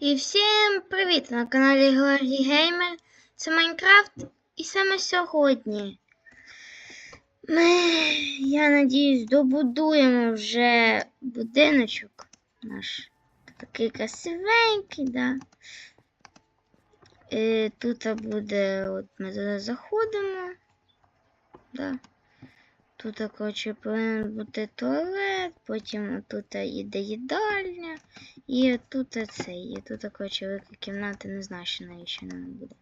І всім привіт! На каналі Георгій Геймер. Це Майнкрафт. І саме сьогодні ми, я надіюсь, добудуємо вже будиночок наш. Такий красивенький, да. І тут буде, от ми туди заходимо. Да. Тут, коротше, повинен бути туалет, потім тут іде їдальня. І тут це, і тут, коротше, велика кімната, не знаю, що навіщо не буде.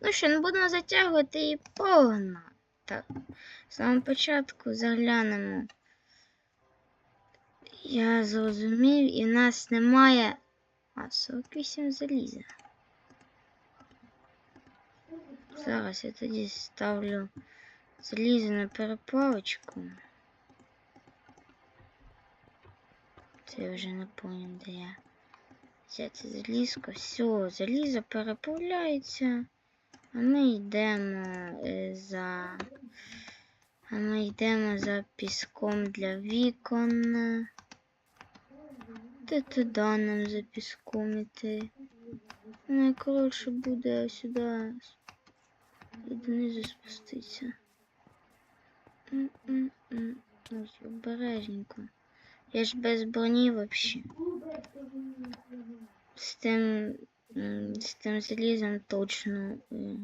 Ну що, не будемо затягувати і погнали. Так, з самого початку заглянемо. Я зрозумів, і в нас немає. А, 48 заліза. Зараз я тоді ставлю залізо на переплавочку. Це вже не понял, де я. Взяти залізко. Все, залізо переплавляється. А ми йдемо е, за. А ми йдемо за піском для вікон. Де туди нам за піском іти? Найкоротше буде сюди. Донизу спуститися. Обережненько. Я ж без броні вообще. З тим, з тим залізом точно е,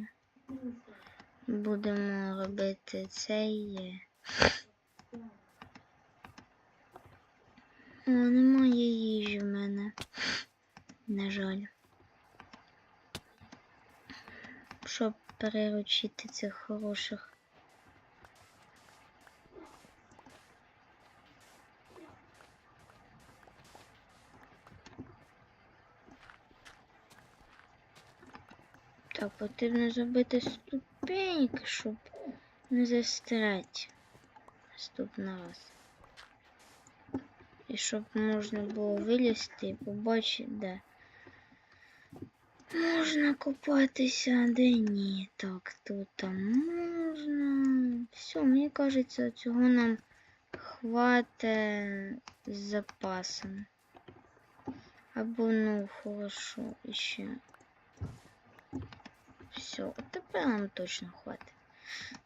будемо робити цей. е. О, немає їжі в мене. На жаль. Щоб переручити цих хороших. Так, потрібно зробити ступеньки, щоб не застряти наступний раз. І щоб можна було вилізти і побачити, де можна купатися, де ні. Так, тут там можна. Все, мені кажеться, цього нам хватить з запасом. Або ну хорошо ще. Все, тепер нам точно хватить.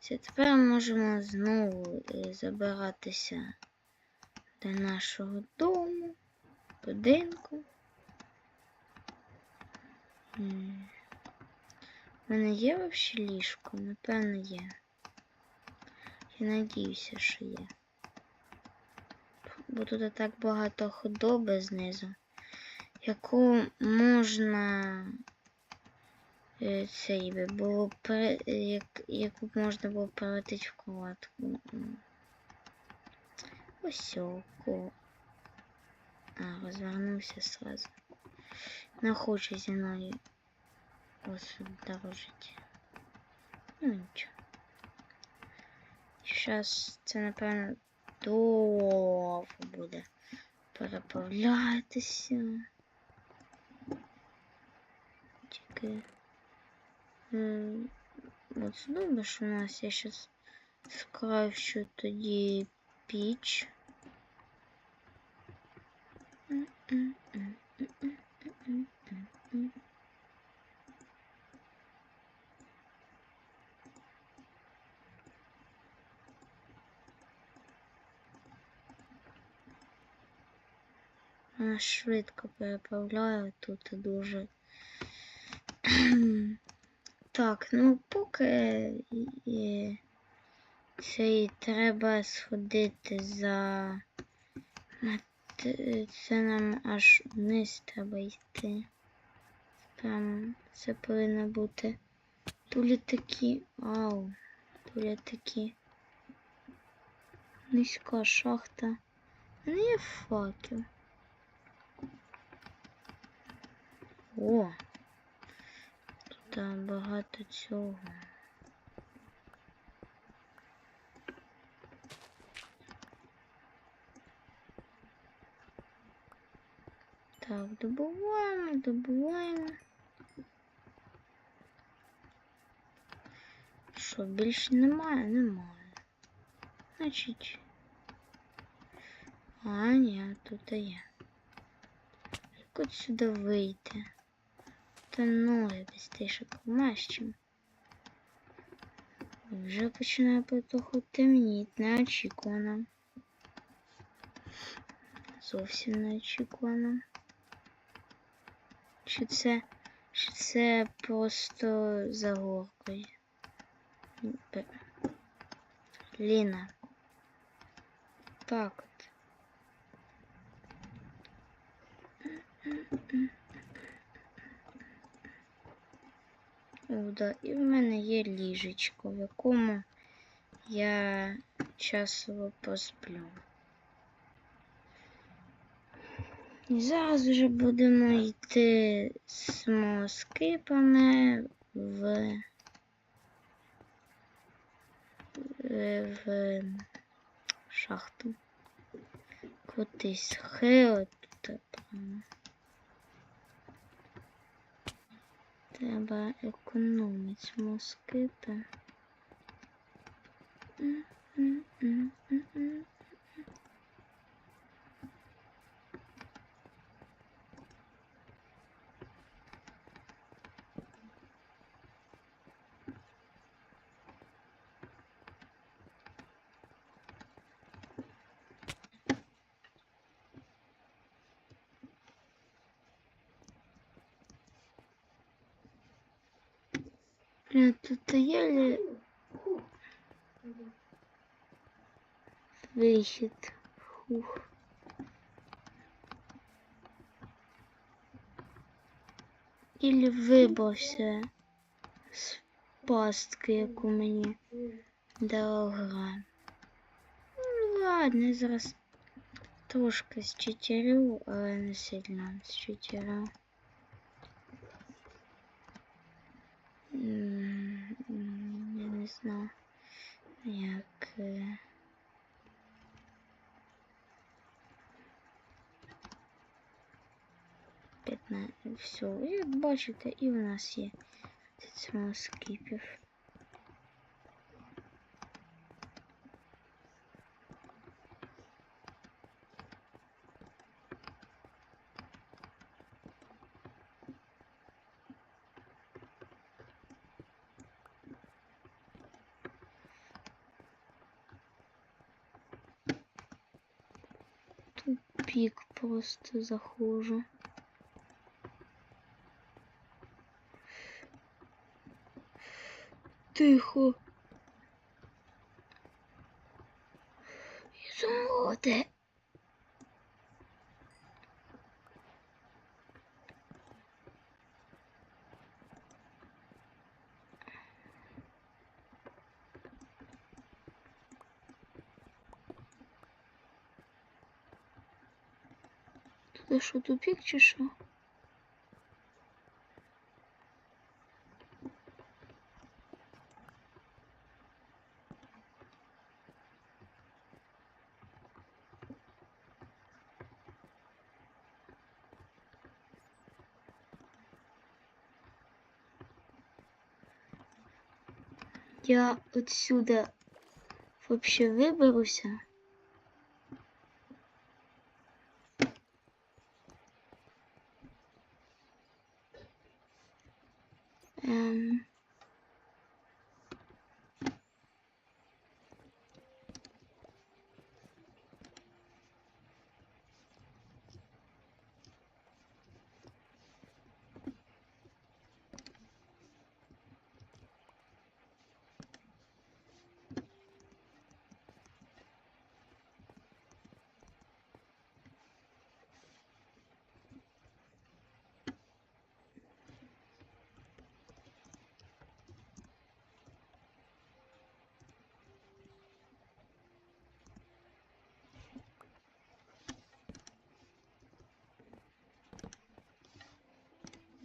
Все, тепер можемо знову е, забиратися до нашого дому, будинку. У мене є взагалі ліжко? Напевно, є. Я надіюся, що є. Бо тут так багато худоби знизу, яку можна цей би було е, як, яку можна було превратити в кроватку. Ось око. А, розвернувся сразу. Не хочу зі мною ось дорожити. Ну нічого. Зараз це, напевно, довго буде переправлятися. Тільки. М, От думаєш, у нас я зараз скрафчу тоді піч. Вона швидко переправляє тут дуже. Так, ну поки е, це треба сходити за. Це нам аж вниз треба йти. Там це повинно бути. Тулі такі. Ау. Тулі такі. Низька шахта. Не є факел. О! Тут багато цього. Так, добуваємо, добуваємо. Що, більше немає? Немає. Значить. А, ні, тут є. Як от сюди вийти? Ноги бістріше помащим. Вже починає потроху темніти, неочікувано. Зовсім неочікувано. Чи це, чи це просто за горкою? Ліна. Так от. О, да. І в мене є ліжечко, в якому я часово посплю. І зараз вже будемо йти з москипами в, в, в шахту. Кудись хило тут. trabalho com nomes mosqueta. Hum, hum, hum, hum, hum. Бля, тут еле вихід. Фух. Ілі вибрався з пастки, яку мені дала гра. Ну ладно, зараз трошки зчитерю, але не сильно зчитерю. М, Я не знаю, як. е. Все, як бачите, і у нас є цього скіпів. Тупик просто захожу. Тихо. Ізумруди. Тут що, тупик чи що? Я отсюда вообще выберуся.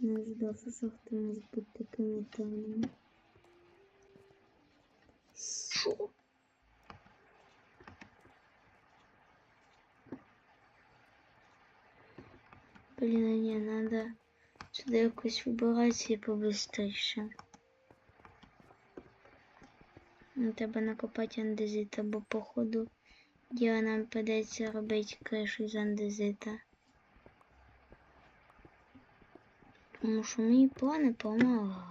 Не ожидав, що шахти можуть бути такими темними. Що? Блін, ні, надо сюди якось вибиратися і побистріше. Ну, Треба накопати андезита, бо походу діла нам придеться робити кришу з андезита. Тому що мої плани помагали.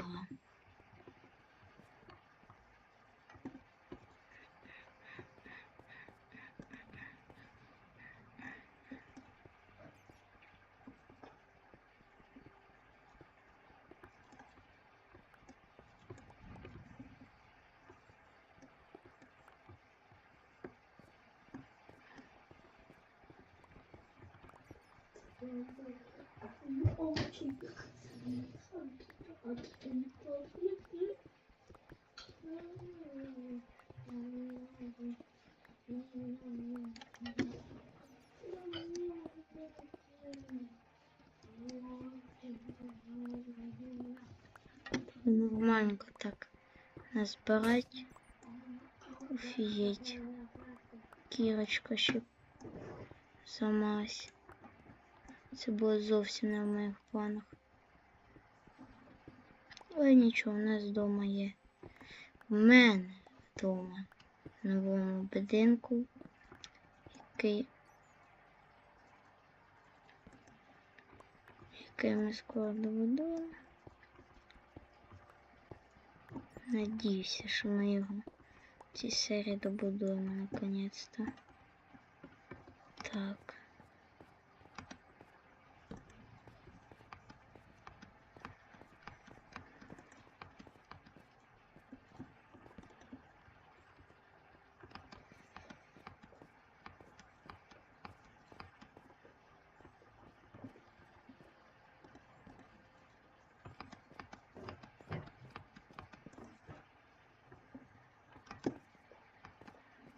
Нормальненько так назбирать. Офігеть. Кірочка ще замась. Це було зовсім не в моїх планах. Але нічого, у нас вдома є. У мене вдома новому будинку, який, який ми скоро добудуємо. Надіюся, що ми його в цій серії добудуємо наконець-то. Так.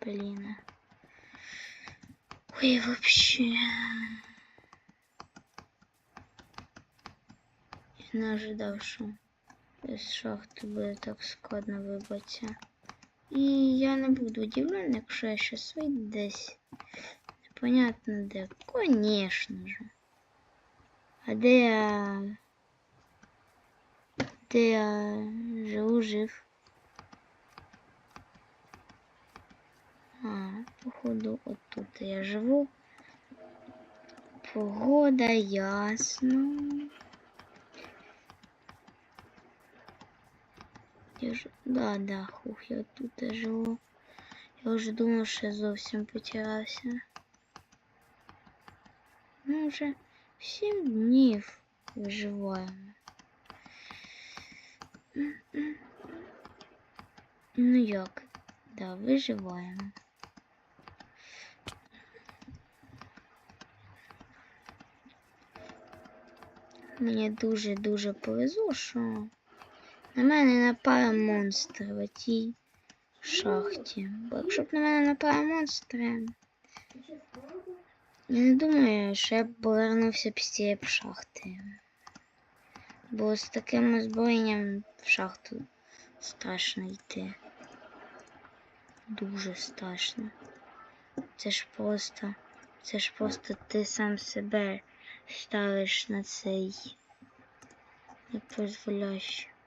Блин. Ой, вообще. Я не ожидав, що з шахти буде так складно вибратися. І я не буду удивлен, якщо я вийду десь. Непонятно де. Конечно же. А де я... Де я живу жив? А, походу, от тут я живу. Погода ясно. Я ж... Да, да, хух, я тут я живу. Я вже думав, що я зовсім потерявся. Ну, вже сім днів виживаємо. М-м. Ну як? Да, виживаємо. Мені дуже-дуже повезло, що на мене напали монстри в тій шахті. Бо якщо б на мене напали монстри, я не думаю, що я б повернувся цієї б шахти. Бо з таким озброєнням в шахту страшно йти. Дуже страшно. Це ж просто, це ж просто ти сам себе ставиш на цей непозволяще. Так,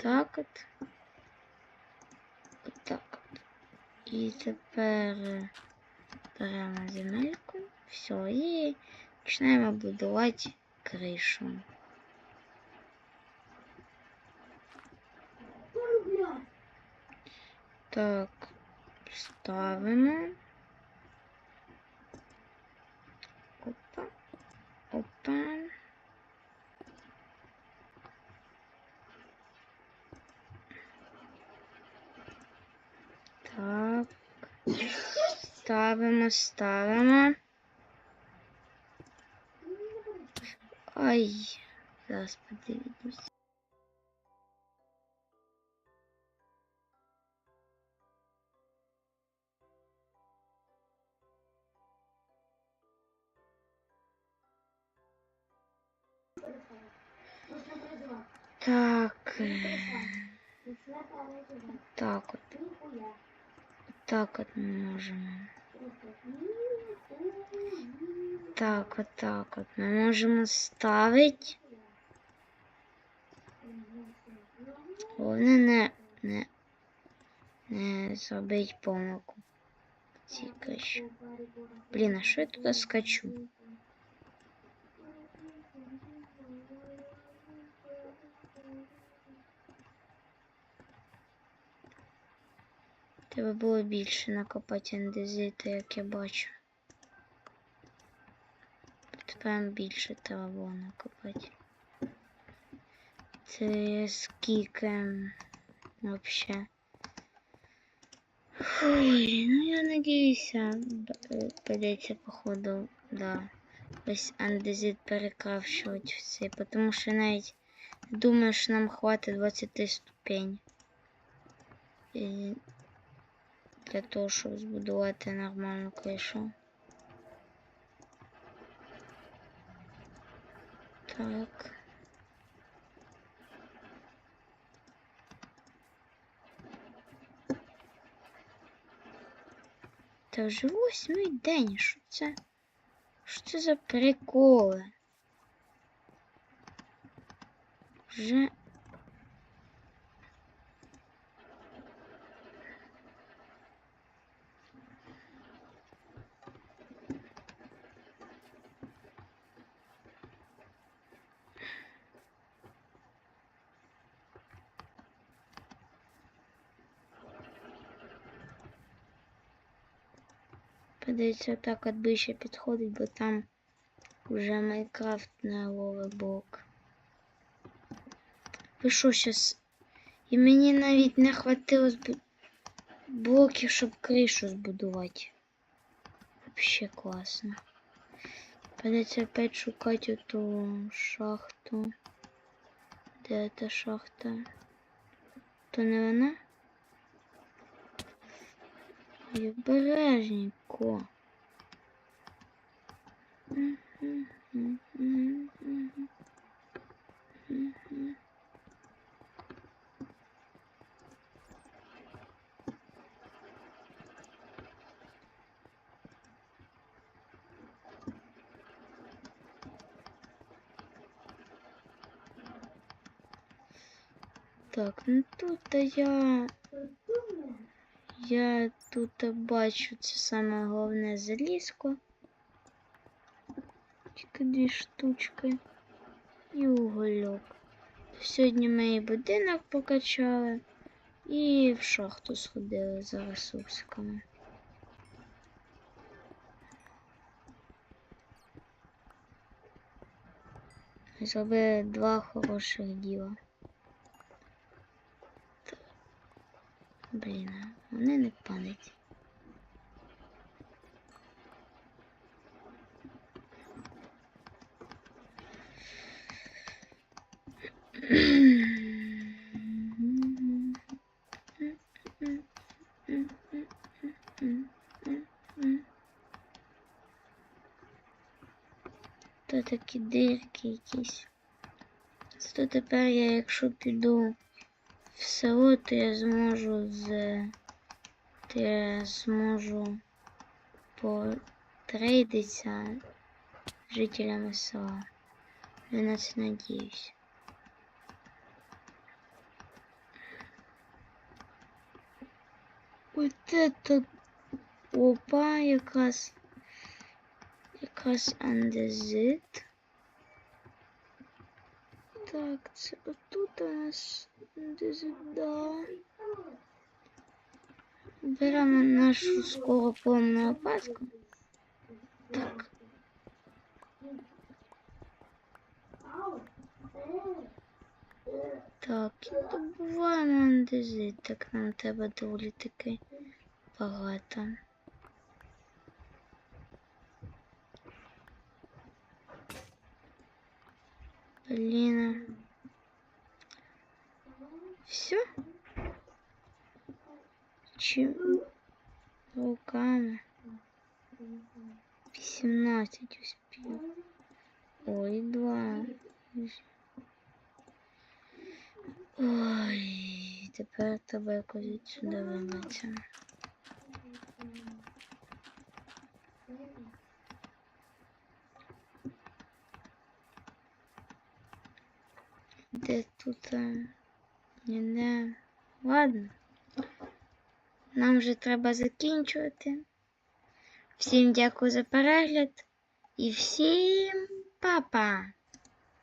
отак от. Отак от. І тепер беремо земельку. Все, і починаємо будувати кришу. Так, ставимо. Опа. Опа. Так. Ставимо, ставимо. Ай, зараз подивлюсь. Так. е, Так от. Так от ми можемо. Так, от так от. Ми можемо ставити. Головне не, не, не зробити помилку. Цікаво. Блін, а що я туди скачу? Треба було більше накопати андезита, як я бачу. Тут прям більше треба було накопати. Це скільки вообще. Ой, ну я надіюся, е, придеться походу, да. Весь андезит перекравчувати все, тому що навіть думаю, що нам хватить 20 ступень. І для того, щоб збудувати нормальну кришу. Так. Та вже восьмий день. Що це? Що це за приколи? Вже. Подається так от ближче підходить, бо там вже Майнкрафт не ловить блок. Ви що щас? І мені навіть не хватило збу... блоків, щоб кришу збудувати. Вообще класно. Придеться опять шукати эту шахту. Де эта шахта? То не вона? І обережненько. Так, ну тут я. Я тут бачу це саме головне залізко. Тільки дві штучки. І угольок. Сьогодні ми і будинок покачали, і в шахту сходили за ресурсиками. Зробили два хороших діла. Блін, вони не падають. То такі дирки якісь. То тепер я, якщо піду в село, то я зможу з я зможу потрейдитися жителями села. Я на це надіюсь. Ось это опа, якраз якраз андезит. Так, це отут у нас андезит, да. Беремо нашу скоро повну опаску. Так. Так, і добуваємо андезит. Так нам треба доволі таки багато. Блін. Все? Чим руками? 18 успів. Ой, два. Ой, тепер треба якось відсюди вибратися. Де тут? а, Ніде. Ладно. Нам вже треба закінчувати. Всім дякую за перегляд і всім па-па!